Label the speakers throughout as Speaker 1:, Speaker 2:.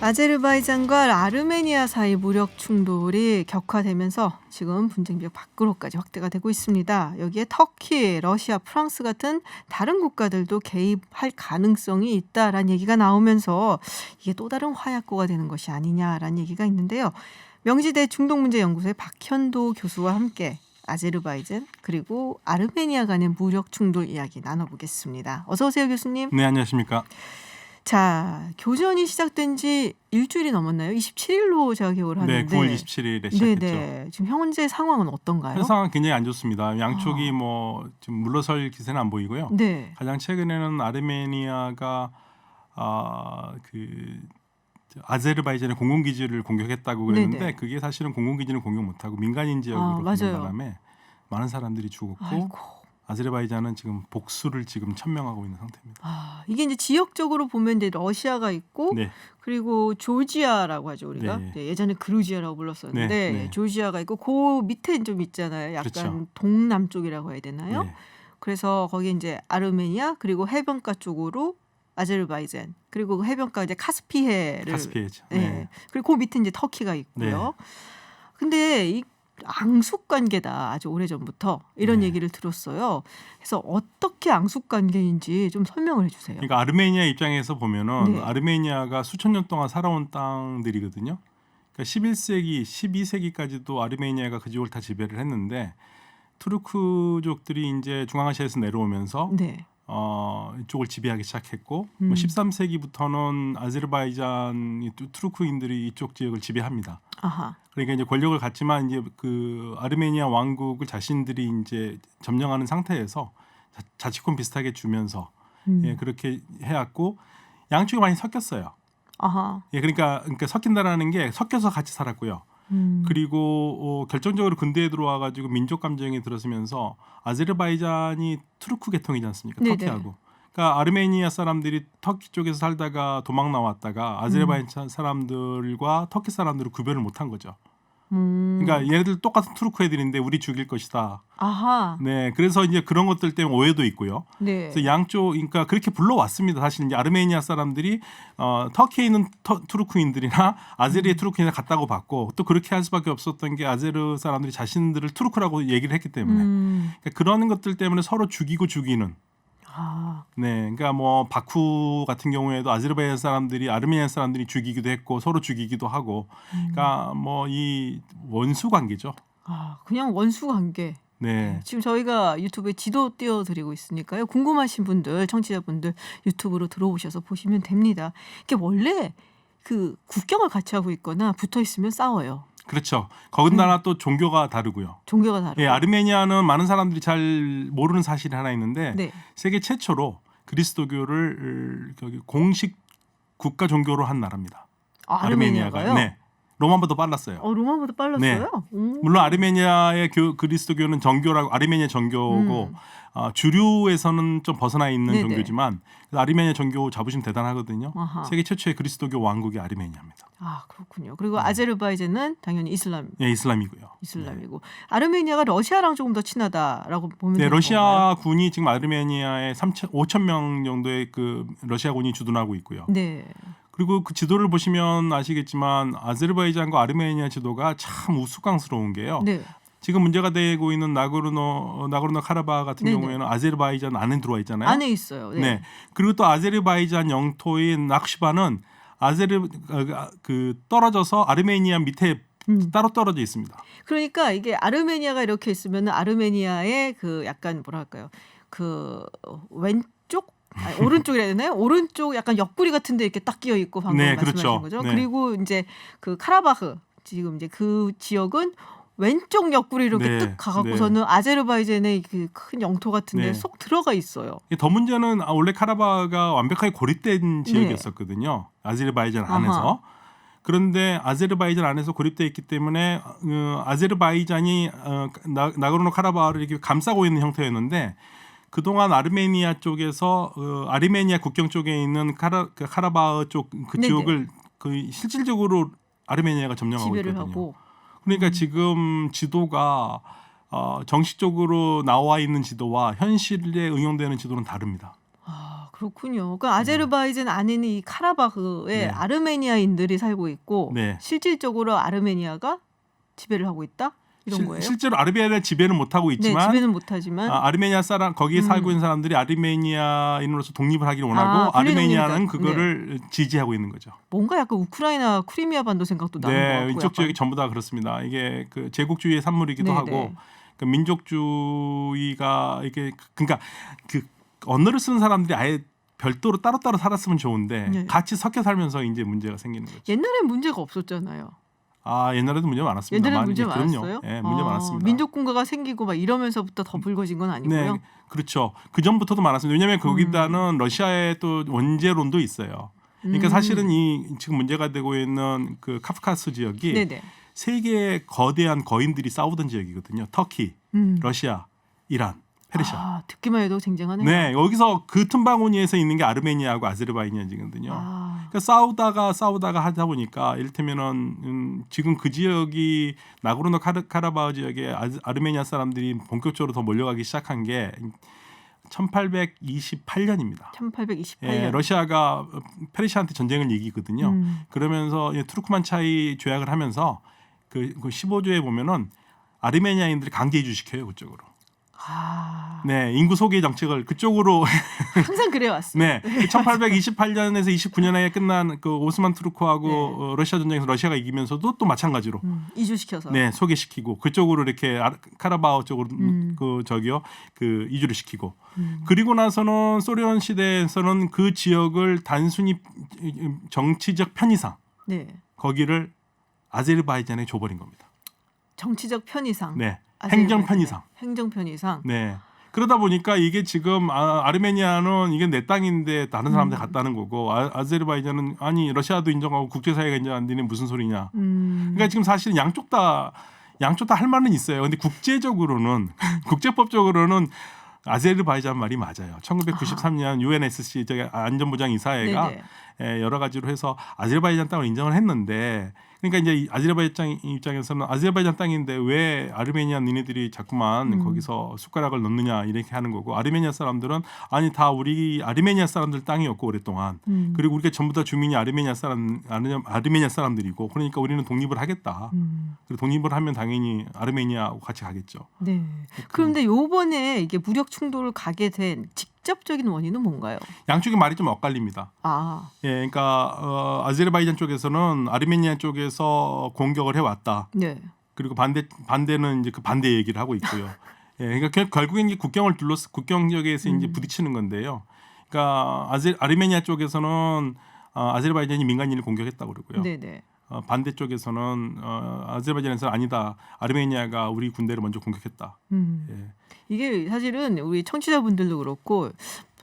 Speaker 1: 아제르바이잔과 아르메니아 사이 무력 충돌이 격화되면서 지금 분쟁비가 밖으로까지 확대가 되고 있습니다. 여기에 터키, 러시아, 프랑스 같은 다른 국가들도 개입할 가능성이 있다라는 얘기가 나오면서 이게 또 다른 화약고가 되는 것이 아니냐라는 얘기가 있는데요. 명지대 중동문제연구소의 박현도 교수와 함께 아제르바이잔 그리고 아르메니아 간의 무력 충돌 이야기 나눠보겠습니다. 어서 오세요, 교수님.
Speaker 2: 네, 안녕하십니까.
Speaker 1: 자, 교전이 시작된 지 일주일이 넘었나요? 27일로 제가 기억을
Speaker 2: 네,
Speaker 1: 하는데.
Speaker 2: 9월 27일에 시작했죠.
Speaker 1: 네네. 지금 현재 상황은 어떤가요?
Speaker 2: 현 상황 굉장히 안 좋습니다. 양쪽이
Speaker 1: 아.
Speaker 2: 뭐 지금 물러설 기세는 안 보이고요.
Speaker 1: 네.
Speaker 2: 가장 최근에는 아르메니아가 아그 아제르바이잔의 공군기지를 공격했다고 그랬는데
Speaker 1: 네네.
Speaker 2: 그게 사실은 공군기지는 공격 못하고 민간인 지역으로
Speaker 1: 아,
Speaker 2: 가는. 바람에 많은 사람들이 죽었고
Speaker 1: 아이고.
Speaker 2: 아제르바이잔은 지금 복수를 지금 천명하고 있는 상태입니다.
Speaker 1: 아, 이게 이제 지역적으로 보면 이제 러시아가 있고
Speaker 2: 네,
Speaker 1: 그리고 조지아라고 하죠 우리가
Speaker 2: 네.
Speaker 1: 네, 예전에 그루지아라고 불렀었는데
Speaker 2: 네, 네.
Speaker 1: 조지아가 있고 그 밑에 좀 있잖아요. 약간
Speaker 2: 그렇죠.
Speaker 1: 동남쪽이라고 해야 되나요?
Speaker 2: 네.
Speaker 1: 그래서 거기 이제 아르메니아 그리고 해변가 쪽으로 아제르바이잔 그리고 그 해변가 이제 카스피해를
Speaker 2: 카스피해죠.
Speaker 1: 네.
Speaker 2: 네.
Speaker 1: 그리고 그 밑에 이제 터키가 있고요. 근데 이 앙숙 관계다 아주 오래 전부터 이런
Speaker 2: 네.
Speaker 1: 얘기를 들었어요. 그래서 어떻게 앙숙 관계인지 좀 설명을 해 주세요.
Speaker 2: 그러니까 아르메니아 입장에서 보면은
Speaker 1: 네.
Speaker 2: 아르메니아가 수천 년 동안 살아온 땅들이거든요. 그러니까 11세기, 12세기까지도 아르메니아가 그 지역을 다 지배를 했는데 투르크족들이 이제 중앙아시아에서 내려오면서
Speaker 1: 네.
Speaker 2: 어, 이쪽을 지배하기 시작했고
Speaker 1: 음.
Speaker 2: 뭐 13세기부터는 아제르바이잔 투- 투르크인들이 이쪽 지역을 지배합니다.
Speaker 1: 아하.
Speaker 2: 그러니까 이제 권력을 갖지만 이제 그 아르메니아 왕국을 자신들이 이제 점령하는 상태에서 자- 자치권 비슷하게 주면서
Speaker 1: 음.
Speaker 2: 예, 그렇게 해왔고 양쪽이 많이 섞였어요.
Speaker 1: 아하.
Speaker 2: 예, 그러니까 그러니까 섞인다라는 게 섞여서 같이 살았고요.
Speaker 1: 음.
Speaker 2: 그리고 어, 결정적으로 근대에 들어와 가지고 민족 감정이 들어서면서 아제르바이잔이 투르크 계통이지 않습니까?
Speaker 1: 네네.
Speaker 2: 터키하고. 그러니까 아르메니아 사람들이 터키 쪽에서 살다가 도망 나왔다가 아제르바이잔 사람들과 터키 사람들을 구별을 못한 거죠.
Speaker 1: 음.
Speaker 2: 그러니까 얘네들 똑같은 투르크 애들인데 우리 죽일 것이다.
Speaker 1: 아하.
Speaker 2: 네, 그래서 이제 그런 것들 때문에 오해도 있고요.
Speaker 1: 네.
Speaker 2: 그래서 양쪽 그러니까 그렇게 불러왔습니다. 사실 이제 아르메니아 사람들이 어, 터키에 있는 터, 투르크인들이나 아제르의 투르크인을 같다고 봤고 또 그렇게 할 수밖에 없었던 게 아제르 사람들이 자신들을 투르크라고 얘기를 했기 때문에
Speaker 1: 음.
Speaker 2: 그러니까 그런 것들 때문에 서로 죽이고 죽이는
Speaker 1: 아.
Speaker 2: 네, 그러니까 뭐 바쿠 같은 경우에도 아제르바이잔 사람들이 아르메니아 사람들이 죽이기도 했고 서로 죽이기도 하고
Speaker 1: 음.
Speaker 2: 그러니까 뭐 이 원수 관계죠.
Speaker 1: 아, 그냥 원수 관계.
Speaker 2: 네.
Speaker 1: 지금 저희가 유튜브에 지도 띄워드리고 있으니까요. 궁금하신 분들, 청취자분들 유튜브로 들어오셔서 보시면 됩니다. 이게 원래 그 국경을 같이 하고 있거나 붙어 있으면 싸워요.
Speaker 2: 그렇죠. 거기다가 또 종교가 다르고요.
Speaker 1: 종교가 다르고.
Speaker 2: 예, 아르메니아는 많은 사람들이 잘 모르는 사실이 하나 있는데
Speaker 1: 네.
Speaker 2: 세계 최초로 그리스도교를 저기 공식 국가 종교로 한 나라입니다.
Speaker 1: 아, 아르메니아가요?
Speaker 2: 네. 로마보다 빨랐어요.
Speaker 1: 어, 로마보다 빨랐어요? 오.
Speaker 2: 물론 아르메니아의 교, 그리스도교는 정교라고 아르메니아 정교고
Speaker 1: 음.
Speaker 2: 어, 주류에서는 좀 벗어나 있는
Speaker 1: 네네.
Speaker 2: 종교지만 아르메니아 정교 잡으시면 대단하거든요.
Speaker 1: 아하.
Speaker 2: 세계 최초의 그리스도교 왕국이 아르메니아입니다.
Speaker 1: 아, 그렇군요. 그리고 아제르바이잔은 당연히 이슬람
Speaker 2: 예, 이슬람이고요.
Speaker 1: 이슬람이고 아르메니아가 러시아랑 조금 더 친하다라고 보면
Speaker 2: 네, 러시아
Speaker 1: 건가요?
Speaker 2: 군이 지금 아르메니아에 3천 5천 명 정도의 그 러시아 군이 주둔하고 있고요.
Speaker 1: 네.
Speaker 2: 그리고 그 지도를 보시면 아시겠지만 아제르바이잔과 아르메니아 지도가 참 우스꽝스러운 게요.
Speaker 1: 네.
Speaker 2: 지금 문제가 되고 있는 나고르노 나고르노 카라바 같은
Speaker 1: 네네.
Speaker 2: 경우에는 아제르바이잔 안에 들어와 있잖아요.
Speaker 1: 안에 있어요. 네.
Speaker 2: 네. 그리고 또 아제르바이잔 영토인 낙시바는 아제르 아, 그 떨어져서 아르메니아 밑에
Speaker 1: 음.
Speaker 2: 따로 떨어져 있습니다.
Speaker 1: 그러니까 이게 아르메니아가 이렇게 있으면 아르메니아의 그 약간 뭐랄까요 그 왼쪽 아니, 오른쪽이라 해야 되나요? 오른쪽 약간 옆구리 같은데 이렇게 딱 끼어 있고 방금
Speaker 2: 네,
Speaker 1: 말씀하신
Speaker 2: 그렇죠.
Speaker 1: 거죠.
Speaker 2: 네.
Speaker 1: 그리고 이제 그 카라바흐 지금 이제 그 지역은 왼쪽 옆구리 이렇게
Speaker 2: 네,
Speaker 1: 뜩 가갖고서는 아제르바이잔의 그 큰 영토 같은데
Speaker 2: 네.
Speaker 1: 속 들어가 있어요.
Speaker 2: 더 문제는 아, 원래 카라바가 완벽하게 고립된 지역이었었거든요. 아제르바이잔
Speaker 1: 네. 아하.
Speaker 2: 안에서. 그런데 아제르바이잔 안에서 고립돼 있기 때문에 어, 아제르바이잔이 어, 나, 나고르노 카라바를 이렇게 감싸고 있는 형태였는데 그동안 아르메니아 쪽에서 어, 아르메니아 국경 쪽에 있는 카라 그 카라바흐 쪽그
Speaker 1: 네네.
Speaker 2: 지역을 그 실질적으로 아르메니아가 점령하고 있거든요.
Speaker 1: 하고
Speaker 2: 그러니까 지금 지도가 어, 정식적으로 나와 있는 지도와 현실에 응용되는 지도는 다릅니다.
Speaker 1: 아 그렇군요. 그 아제르바이잔 안에는 이 카라바흐에
Speaker 2: 네.
Speaker 1: 아르메니아인들이 살고 있고
Speaker 2: 네.
Speaker 1: 실질적으로 아르메니아가 지배를 하고 있다 이런
Speaker 2: 실-
Speaker 1: 거예요.
Speaker 2: 실제로 아르메니아를 지배는 못하고
Speaker 1: 네,
Speaker 2: 있지만
Speaker 1: 지배는 못하지만
Speaker 2: 아, 아르메니아 사람 거기에
Speaker 1: 음.
Speaker 2: 살고 있는 사람들이 아르메니아인으로서 독립을 하기를
Speaker 1: 아,
Speaker 2: 원하고
Speaker 1: 분리
Speaker 2: 아르메니아는
Speaker 1: 독립이다.
Speaker 2: 그거를 지지하고 있는 거죠.
Speaker 1: 뭔가 약간 우크라이나 크리미아 반도 생각도 나는 것
Speaker 2: 네,
Speaker 1: 같고
Speaker 2: 이쪽
Speaker 1: 약간.
Speaker 2: 지역이 전부 다 그렇습니다. 이게 그 제국주의의 산물이기도
Speaker 1: 네,
Speaker 2: 하고
Speaker 1: 네.
Speaker 2: 그 민족주의가 이게 그러니까 그 언어를 쓰는 사람들이 아예 별도로 따로따로 살았으면 좋은데
Speaker 1: 네.
Speaker 2: 같이 섞여 살면서 이제 문제가 생기는 거죠.
Speaker 1: 옛날엔 문제가 없었잖아요.
Speaker 2: 아 옛날에도 문제 많았습니다.
Speaker 1: 옛날에 문제
Speaker 2: 예.
Speaker 1: 많았어요?
Speaker 2: 예, 문제
Speaker 1: 아,
Speaker 2: 많았습니다.
Speaker 1: 민족 군가가 생기고 막 이러면서부터 더 불거진 건 아니고요.
Speaker 2: 네, 그렇죠. 그 전부터도 많았습니다. 왜냐하면 거기다는
Speaker 1: 음.
Speaker 2: 러시아의 또 원제론도 있어요. 그러니까
Speaker 1: 음.
Speaker 2: 사실은 이 지금 문제가 되고 있는 그 카프카스 지역이
Speaker 1: 네네.
Speaker 2: 세 개의 거대한 거인들이 싸우던 지역이거든요. 터키,
Speaker 1: 음.
Speaker 2: 러시아, 이란, 페르시아.
Speaker 1: 아, 듣기만 해도 쟁쟁하네요.
Speaker 2: 네, 여기서 그 틈바구니에서 있는 게 아르메니아하고 아제르바이잔이거든요.
Speaker 1: 아,
Speaker 2: 그러니까 싸우다가 싸우다가 하다 보니까 이를테면은 음, 지금 그 지역이 나고르노 카라바흐 지역에 아, 아르메니아 사람들이 본격적으로 더 몰려가기 시작한 게 1828년입니다.
Speaker 1: 1828년.
Speaker 2: 예, 러시아가 페르시아한테 전쟁을 이기거든요.
Speaker 1: 음.
Speaker 2: 그러면서 이 투르크만 차이 조약을 하면서 그, 그 15조에 보면은 아르메니아인들을 강제 이주시켜요 그쪽으로.
Speaker 1: 아,
Speaker 2: 네, 인구 소개 정책을 그쪽으로
Speaker 1: 항상 그래 왔어요.
Speaker 2: 네, 1828년에서 29년에 끝난 그 오스만 투르크하고
Speaker 1: 네.
Speaker 2: 어, 러시아 전쟁에서 러시아가 이기면서도 또 마찬가지로
Speaker 1: 음, 이주시켜서.
Speaker 2: 네 소개시키고 그쪽으로 이렇게 아- 카라바오 쪽으로
Speaker 1: 음.
Speaker 2: 그 저기요 그 이주를 시키고
Speaker 1: 음.
Speaker 2: 그리고 나서는 소련 시대에서는 그 지역을 단순히 정치적 편의상
Speaker 1: 네.
Speaker 2: 거기를 아제르바이잔에 줘버린 겁니다.
Speaker 1: 정치적 편의상.
Speaker 2: 네, 행정 편의상.
Speaker 1: 행정 편의상.
Speaker 2: 네. 그러다 보니까 이게 지금 아, 아르메니아는 이게 내 땅인데 다른 사람들
Speaker 1: 음.
Speaker 2: 갔다는 거고 아, 아제르바이잔은 아니 러시아도 인정하고 국제사회가 인정 안 되니 무슨 소리냐.
Speaker 1: 음.
Speaker 2: 그러니까 지금 사실 양쪽 다 양쪽 다 할 말은 있어요. 근데 국제적으로는 국제법적으로는 아제르바이잔 말이 맞아요. 1993년 UNSC 저기 안전보장 이사회가
Speaker 1: 네네.
Speaker 2: 예, 여러 가지로 해서 아제르바이잔 땅을 인정을 했는데 그러니까 이제 이 아제르바이잔 입장에서는 아제르바이잔 땅인데 왜 아르메니아 니네들이 자꾸만
Speaker 1: 음.
Speaker 2: 거기서 숟가락을 넣느냐 이렇게 하는 거고 아르메니아 사람들은 아니 다 우리 아르메니아 사람들 땅이었고 오랫동안
Speaker 1: 음.
Speaker 2: 그리고 우리가 전부 다 주민이 아르메니아 사람 아르- 아르메니아 사람들이고 그러니까 우리는 독립을 하겠다.
Speaker 1: 음.
Speaker 2: 그리고 독립을 하면 당연히 아르메니아하고 같이 가겠죠.
Speaker 1: 네. 그런데 요번에 이게 무력 충돌을 가게 된 직 접적인 원인은 뭔가요?
Speaker 2: 양쪽의 말이 좀 엇갈립니다.
Speaker 1: 아,
Speaker 2: 예, 그러니까 어, 아제르바이잔 쪽에서는 아르메니아 쪽에서 공격을 해왔다.
Speaker 1: 네.
Speaker 2: 그리고 반대 반대는 이제 그 반대 얘기를 하고 있고요. 예, 그러니까 결- 결국엔 이제 국경을 둘러스 국경 지역에서 이제
Speaker 1: 음.
Speaker 2: 부딪히는 건데요. 그러니까 아제, 아르메니아 쪽에서는 어, 아제르바이잔이 민간인을 공격했다고 그러고요.
Speaker 1: 네네.
Speaker 2: 어, 반대 쪽에서는 어, 아제르바이잔에서 아니다. 아르메니아가 우리 군대를 먼저 공격했다.
Speaker 1: 음.
Speaker 2: 예.
Speaker 1: 이게 사실은 우리 청취자분들도 그렇고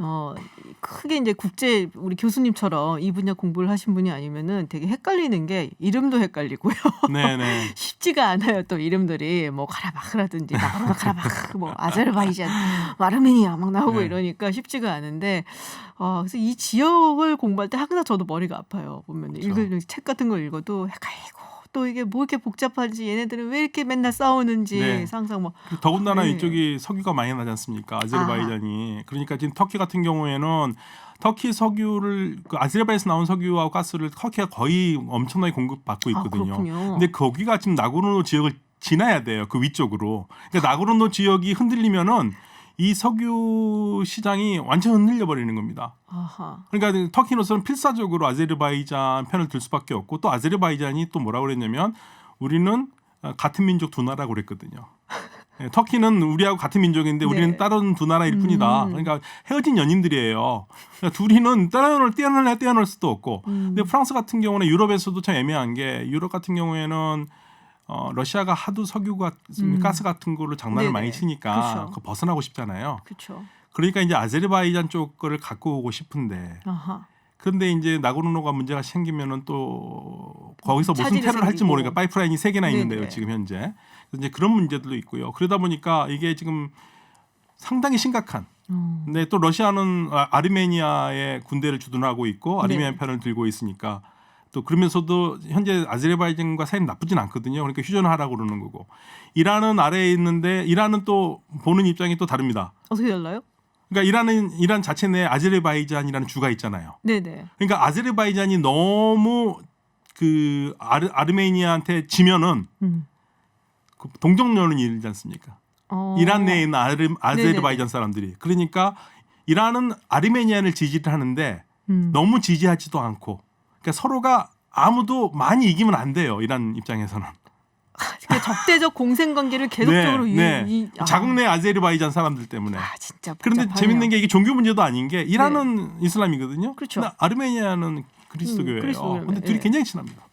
Speaker 1: 어 크게 이제 국제 우리 교수님처럼 이 분야 공부를 하신 분이 아니면은 되게 헷갈리는 게 이름도 헷갈리고요.
Speaker 2: 네, 네.
Speaker 1: 쉽지가 않아요. 또 이름들이 뭐 카라바흐라든지 나고르 카라바흐, 뭐 아제르바이잔, 뭐 아르메니아 막 나오고
Speaker 2: 네.
Speaker 1: 이러니까 쉽지가 않은데 어 그래서 이 지역을 공부할 때 항상 저도 머리가 아파요. 보면
Speaker 2: 그렇죠.
Speaker 1: 읽을 책 같은 걸 읽어도 헷갈리고 또 이게 뭐 이렇게 복잡한지 얘네들은 왜 이렇게 맨날 싸우는지
Speaker 2: 네.
Speaker 1: 항상 뭐
Speaker 2: 그리고 더군다나
Speaker 1: 네.
Speaker 2: 이쪽이 석유가 많이 나지 않습니까? 아제르바이잔이. 그러니까 지금 터키 같은 경우에는 터키 석유를 그 아제르바이에서 나온 석유와 가스를 터키가 거의 엄청나게 공급받고
Speaker 1: 아,
Speaker 2: 있거든요.
Speaker 1: 그렇군요.
Speaker 2: 근데 거기가 지금 나고르노 지역을 지나야 돼요. 그 위쪽으로. 그러니까 나고르노 지역이 흔들리면은 이 석유 시장이 완전 흔들려 버리는 겁니다.
Speaker 1: 아하.
Speaker 2: 그러니까 터키로서는 필사적으로 아제르바이잔 편을 들 수밖에 없고 또 아제르바이잔이 또 뭐라고 그랬냐면 우리는 어, 같은 민족 두 나라고 그랬거든요. 예, 터키는 우리하고 같은 민족인데 우리는
Speaker 1: 네.
Speaker 2: 다른 두 나라일 뿐이다.
Speaker 1: 음.
Speaker 2: 그러니까 헤어진 연인들이에요. 그러니까 둘이는 떼어놓을 떼어놓을 떼어놓을 수도 없고.
Speaker 1: 음.
Speaker 2: 근데 프랑스 같은 경우는 유럽에서도 참 애매한 게 유럽 같은 경우에는 어, 러시아가 하도 석유가
Speaker 1: 음.
Speaker 2: 가스 같은 걸로 장난을
Speaker 1: 네네.
Speaker 2: 많이 치니까.
Speaker 1: 그
Speaker 2: 벗어나고 싶잖아요.
Speaker 1: 그렇죠.
Speaker 2: 그러니까 이제 아제르바이잔 쪽 거를 갖고 오고 싶은데
Speaker 1: 아하.
Speaker 2: 그런데 이제 나고르노가 문제가 생기면은 또 거기서 무슨 테러를 할지
Speaker 1: 생기고.
Speaker 2: 모르니까 파이프라인이 세 개나 있는데요
Speaker 1: 네네.
Speaker 2: 지금 현재 이제 그런 문제들도 있고요 그러다 보니까 이게 지금 상당히 심각한
Speaker 1: 음.
Speaker 2: 근데 또 러시아는 아- 아르메니아의 군대를 주둔하고 있고 아르메니아
Speaker 1: 네.
Speaker 2: 편을 들고 있으니까 또 그러면서도 현재 아제르바이잔과 사이는 나쁘진 않거든요 그러니까 휴전하라고 그러는 거고 이란은 아래에 있는데 이란은 또 보는 입장이 또 다릅니다
Speaker 1: 어떻게 달라요?
Speaker 2: 그러니까 이란은 이란 자체 내에 아제르바이잔이라는 주가 있잖아요.
Speaker 1: 네네.
Speaker 2: 그러니까 아제르바이잔이 너무 그 아르, 아르메니아한테 지면은
Speaker 1: 음.
Speaker 2: 그 동정론이 일지 않습니까?
Speaker 1: 어.
Speaker 2: 이란 내에 있는 아르, 아제르바이잔 사람들이 그러니까 이란은 아르메니아를 지지를 하는데
Speaker 1: 음.
Speaker 2: 너무 지지하지도 않고 그러니까 서로가 아무도 많이 이기면 안 돼요 이란 입장에서는
Speaker 1: 그 적대적 공생 관계를 계속적으로 유,
Speaker 2: 네, 네.
Speaker 1: 이, 아.
Speaker 2: 자국 내 아제르바이잔 사람들 때문에
Speaker 1: 아 진짜
Speaker 2: 그런데
Speaker 1: 복잡하네요.
Speaker 2: 재밌는 게 이게 종교 문제도 아닌 게 이란은 이슬람이거든요.
Speaker 1: 그렇죠.
Speaker 2: 근데 아르메니아는
Speaker 1: 음,
Speaker 2: 그리스도교예요.
Speaker 1: 그리스도교예요.
Speaker 2: 근데 둘이
Speaker 1: 네.
Speaker 2: 굉장히 친합니다.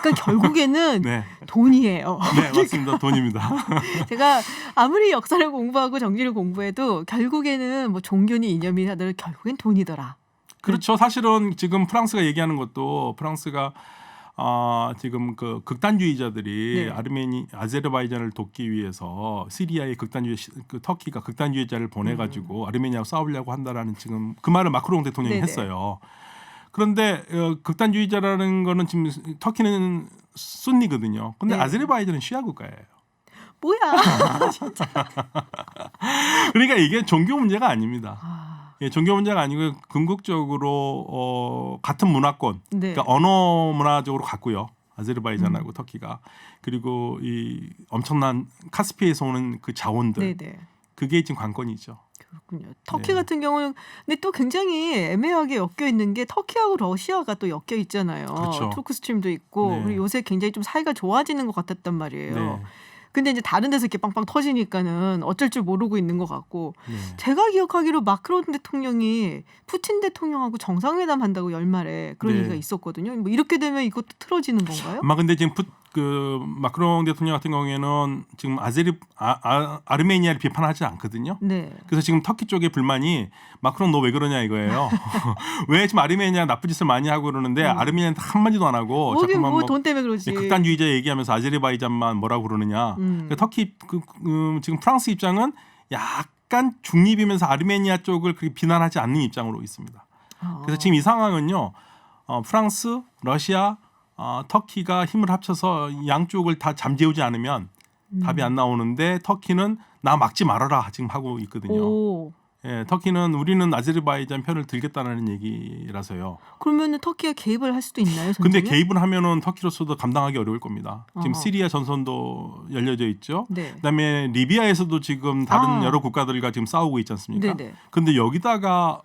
Speaker 1: 그러니까 결국에는
Speaker 2: 네,
Speaker 1: 돈이에요.
Speaker 2: 네 맞습니다. 돈입니다.
Speaker 1: 제가 아무리 역사를 공부하고 정치를 공부해도 결국에는 뭐 종교니 이념이 하더라도 결국엔 돈이더라.
Speaker 2: 그렇죠. 사실은 지금 프랑스가 얘기하는 것도 프랑스가 아 지금 그 극단주의자들이
Speaker 1: 네.
Speaker 2: 아르메니 아제르바이잔을 돕기 위해서 시리아의 극단주의 시- 그 터키가 극단주의자를 보내 가지고 아르메니아와 싸우려고 한다라는 지금 그 말을 마크롱 대통령이
Speaker 1: 음. 네네.
Speaker 2: 했어요. 그런데 어, 극단주의자라는 거는 지금 터키는 순니거든요. 근데
Speaker 1: 네.
Speaker 2: 아제르바이잔은 시아 국가예요.
Speaker 1: 뭐야?
Speaker 2: 그러니까 이게 종교 문제가 아닙니다.
Speaker 1: 아,
Speaker 2: 예, 종교 문제가 아니고 궁극적으로 어, 같은 문화권,
Speaker 1: 네.
Speaker 2: 그러니까 언어 문화적으로 같고요. 아제르바이잔하고 터키가 그리고 이 엄청난 카스피에서 오는 그 자원들
Speaker 1: 네네.
Speaker 2: 그게 지금 관건이죠.
Speaker 1: 그렇군요. 터키
Speaker 2: 네.
Speaker 1: 같은 경우는 근데 또 굉장히 애매하게 엮여 있는 게 터키하고 러시아가 또 엮여 있잖아요.
Speaker 2: 그렇죠.
Speaker 1: 투크 스트림도 있고
Speaker 2: 네.
Speaker 1: 그리고 요새 굉장히 좀 사이가 좋아지는 것 같았단 말이에요.
Speaker 2: 네.
Speaker 1: 근데 이제 다른 데서 이렇게 빵빵 터지니까는 어쩔 줄 모르고 있는 것 같고
Speaker 2: 네.
Speaker 1: 제가 기억하기로 마크론 대통령이 푸틴 대통령하고 정상회담 한다고 열말에 그런
Speaker 2: 네.
Speaker 1: 얘기가 있었거든요. 뭐 이렇게 되면 이것도 틀어지는 건가요?
Speaker 2: 아마 근데 지금 푸, 그 마크롱 대통령 같은 경우에는 지금 아제르 아, 아, 르메니아를 비판하지 않거든요.
Speaker 1: 네.
Speaker 2: 그래서 지금 터키 쪽의 불만이 마크롱 너 왜 그러냐 이거예요. 왜 지금 아르메니아 나쁜 짓을 많이 하고 그러는데
Speaker 1: 음.
Speaker 2: 아르메니아한테 한 마디도 안 하고
Speaker 1: 거기
Speaker 2: 자꾸만 뭐
Speaker 1: 뭐돈 때문에 그러지.
Speaker 2: 극단주의자 얘기하면서 아제르바이잔만 뭐라고 그러느냐.
Speaker 1: 음.
Speaker 2: 그러니까 터키 그, 음, 지금 프랑스 입장은 약간 중립이면서 아르메니아 쪽을 그렇게 비난하지 않는 입장으로 있습니다.
Speaker 1: 아.
Speaker 2: 그래서 지금 이 상황은요. 어, 프랑스, 러시아, 어, 터키가 힘을 합쳐서 양쪽을 다 잠재우지 않으면
Speaker 1: 음.
Speaker 2: 답이 안 나오는데 터키는 나 막지 말아라 지금 하고 있거든요.
Speaker 1: 오.
Speaker 2: 예, 터키는 우리는 아제르바이잔 편을 들겠다는 얘기라서요.
Speaker 1: 그러면은 터키가 개입을 할 수도 있나요?
Speaker 2: 근데
Speaker 1: 전쟁에?
Speaker 2: 개입을 하면은 터키로서도 감당하기 어려울 겁니다. 지금
Speaker 1: 어허.
Speaker 2: 시리아 전선도 열려져 있죠.
Speaker 1: 네.
Speaker 2: 그다음에 리비아에서도 지금 다른
Speaker 1: 아.
Speaker 2: 여러 국가들과 지금 싸우고 있지 않습니까?
Speaker 1: 네네.
Speaker 2: 근데 여기다가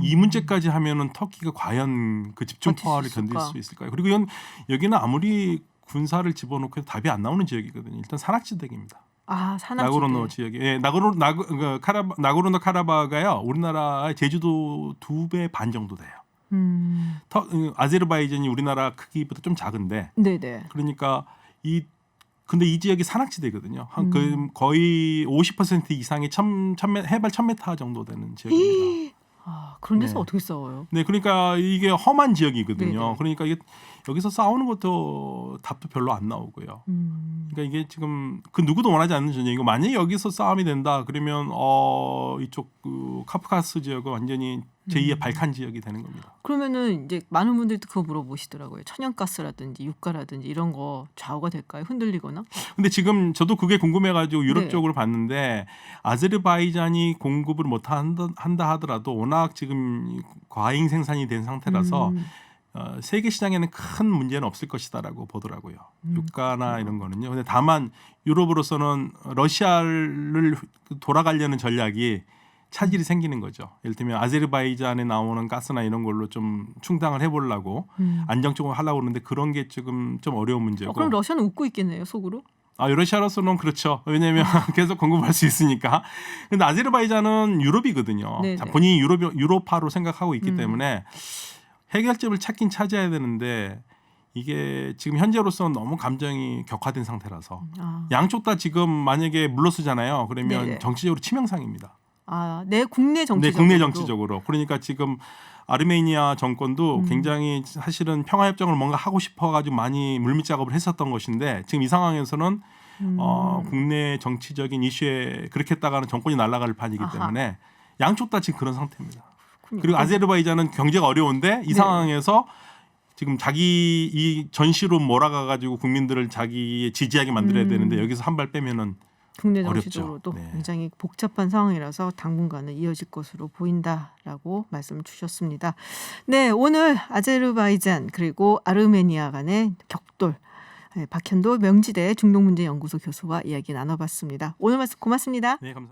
Speaker 2: 이
Speaker 1: 음.
Speaker 2: 문제까지 하면은 터키가 과연 그 집중 포화를? 견딜 수 있을까요? 그리고 이건 여기는 아무리 군사를 집어넣고 해도 답이 안 나오는 지역이거든요. 일단 산악지대입니다.
Speaker 1: 아 산악지대.
Speaker 2: 나고르노 지역에 예, 나고르 나고 그 카라바 나고르노 카라바가요. 우리나라의 제주도 두 배 반 정도 돼요.
Speaker 1: 음.
Speaker 2: 터, 어, 아제르바이잔이 우리나라 크기보다 좀 작은데
Speaker 1: 네네.
Speaker 2: 그러니까 이 근데 이 지역이 산악지대거든요. 한
Speaker 1: 음.
Speaker 2: 그 거의 50% 이상이 천, 천 해발 1000m 정도 되는 지역입니다.
Speaker 1: 아 그런 데서
Speaker 2: 네.
Speaker 1: 어떻게 싸워요?
Speaker 2: 네, 그러니까 이게 험한 지역이거든요.
Speaker 1: 네네.
Speaker 2: 그러니까 이게 여기서 싸우는 것도 답도 별로 안 나오고요.
Speaker 1: 음.
Speaker 2: 그러니까 이게 지금 그 누구도 원하지 않는 전쟁이고 만약 에 여기서 싸움이 된다 그러면 어 이쪽 그 카프카스 지역은 완전히 제2의
Speaker 1: 음.
Speaker 2: 발칸 지역이 되는 겁니다.
Speaker 1: 그러면은 이제 많은 분들도 그거 물어보시더라고요. 천연가스라든지 유가라든지 이런 거 좌우가 될까요? 흔들리거나?
Speaker 2: 근데 지금 저도 그게 궁금해가지고 유럽
Speaker 1: 네.
Speaker 2: 쪽으로 봤는데 아제르바이잔이 공급을 못 한다, 한다 하더라도 워낙 지금 과잉 생산이 된 상태라서
Speaker 1: 음.
Speaker 2: 어, 세계 시장에는 큰 문제는 없을 것이다라고 보더라고요.
Speaker 1: 음,
Speaker 2: 유가나 이런 거는요. 근데 다만 유럽으로서는 러시아를 돌아가려는 전략이 차질이 생기는 거죠. 예를 들면 아제르바이잔에 나오는 가스나 이런 걸로 좀 충당을 해보려고
Speaker 1: 음.
Speaker 2: 안정적으로 하려고 그러는데 그런 게 지금 좀 어려운 문제고.
Speaker 1: 어, 그럼 러시아는 웃고 있겠네요 속으로.
Speaker 2: 아, 러시아로서는 그렇죠. 왜냐하면 계속 공급할 수 있으니까. 근데 아제르바이잔은 유럽이거든요.
Speaker 1: 네네.
Speaker 2: 자, 본인이 유럽 유로파로 생각하고 있기
Speaker 1: 음.
Speaker 2: 때문에 해결점을 찾긴 찾아야 되는데 이게 지금 현재로서는 너무 감정이 격화된 상태라서
Speaker 1: 아,
Speaker 2: 양쪽 다 지금 만약에 물러서잖아요. 그러면
Speaker 1: 네네.
Speaker 2: 정치적으로 치명상입니다.
Speaker 1: 아, 내 국내 정치.
Speaker 2: 네, 국내 정치적으로. 그러니까 지금 아르메니아 정권도
Speaker 1: 음.
Speaker 2: 굉장히 사실은 평화 협정을 뭔가 하고 싶어 가지고 많이 물밑 작업을 했었던 것인데 지금 이 상황에서는
Speaker 1: 음.
Speaker 2: 어, 국내 정치적인 이슈에 그렇게 했다가는 정권이 날아갈 판이기
Speaker 1: 아하.
Speaker 2: 때문에 양쪽 다 지금 그런 상태입니다.
Speaker 1: 그렇군요.
Speaker 2: 그리고 아제르바이잔은 경제가 어려운데 이
Speaker 1: 네.
Speaker 2: 상황에서 지금 자기 이 전시로 몰아가 가지고 국민들을 자기 지지하게 만들어야
Speaker 1: 음.
Speaker 2: 되는데 여기서 한 발 빼면은
Speaker 1: 국내. 정치적으로도
Speaker 2: 네.
Speaker 1: 굉장히 복잡한 상황이라서 당분간은 이어질 것으로 보인다라고 말씀을 주셨습니다. 네, 오늘 아제르바이잔 그리고 아르메니아 간의 격돌 네, 박현도 명지대 중동문제연구소 교수와 이야기 나눠봤습니다. 오늘 말씀 고맙습니다.
Speaker 2: 네, 감사합니다.